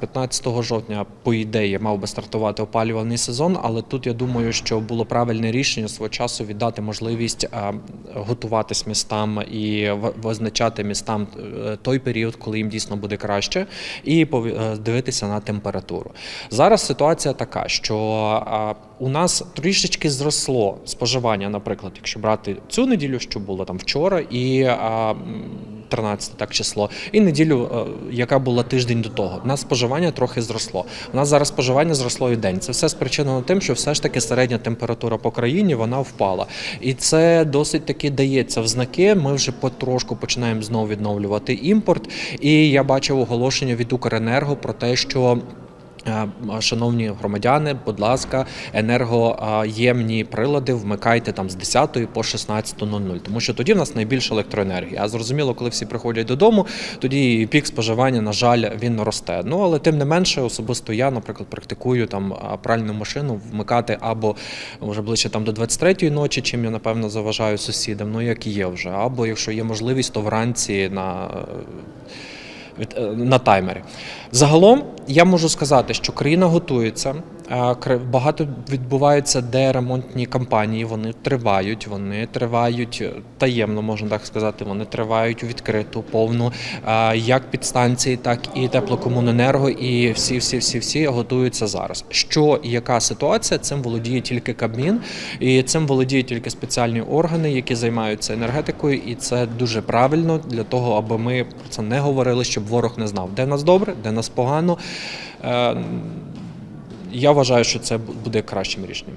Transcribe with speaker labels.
Speaker 1: 15 жовтня, по ідеї, мав би стартувати опалювальний сезон, але тут я думаю, що було правильне рішення свого часу віддати можливість е, готуватись містам і визначати містам е, той період, коли їм дійсно буде краще, і е, дивитися на температуру. Зараз ситуація така, що у нас трішечки зросло споживання, наприклад, якщо брати цю неділю, що було там вчора, і 13 так число, і неділю, е, яка була тиждень до того. У нас споживання трохи зросло. У нас зараз споживання зросло і день. Це все спричинено тим, що все ж таки середня температура по країні вона впала. І це досить таки дається в знаки. Ми вже потрошку починаємо знову відновлювати імпорт. І я бачив оголошення від Укренерго про те, що. Е, Шановні громадяни, будь ласка, енергоємні прилади вмикайте там з 10 по 16.00, тому що тоді в нас найбільше електроенергії. А зрозуміло, коли всі приходять додому, тоді пік споживання, на жаль, він росте. Ну але тим не менше, особисто я, наприклад, практикую там пральну машину вмикати або вже ближче там до 23-ї ночі, чим я напевно заважаю сусідам. Ну як і є вже, або якщо є можливість, то вранці на від- е, на таймері. Загалом я можу сказати, що країна готується. Багато відбуваються де ремонтні кампанії. Вони тривають, вони тривають е, таємно, можна так сказати. Вони тривають відкриту, повну, як підстанції, так і теплокомуненерго, і всі, всі, всі, всі готуються зараз. Що яка ситуація? Цим володіє тільки Кабмін, і цим володіють тільки спеціальні органи, які займаються енергетикою, і це дуже правильно для того, аби ми про це не говорили, щоб ворог не знав, де нас добре, де нас погано. Е, Я вважаю, що це буде кращим рішенням.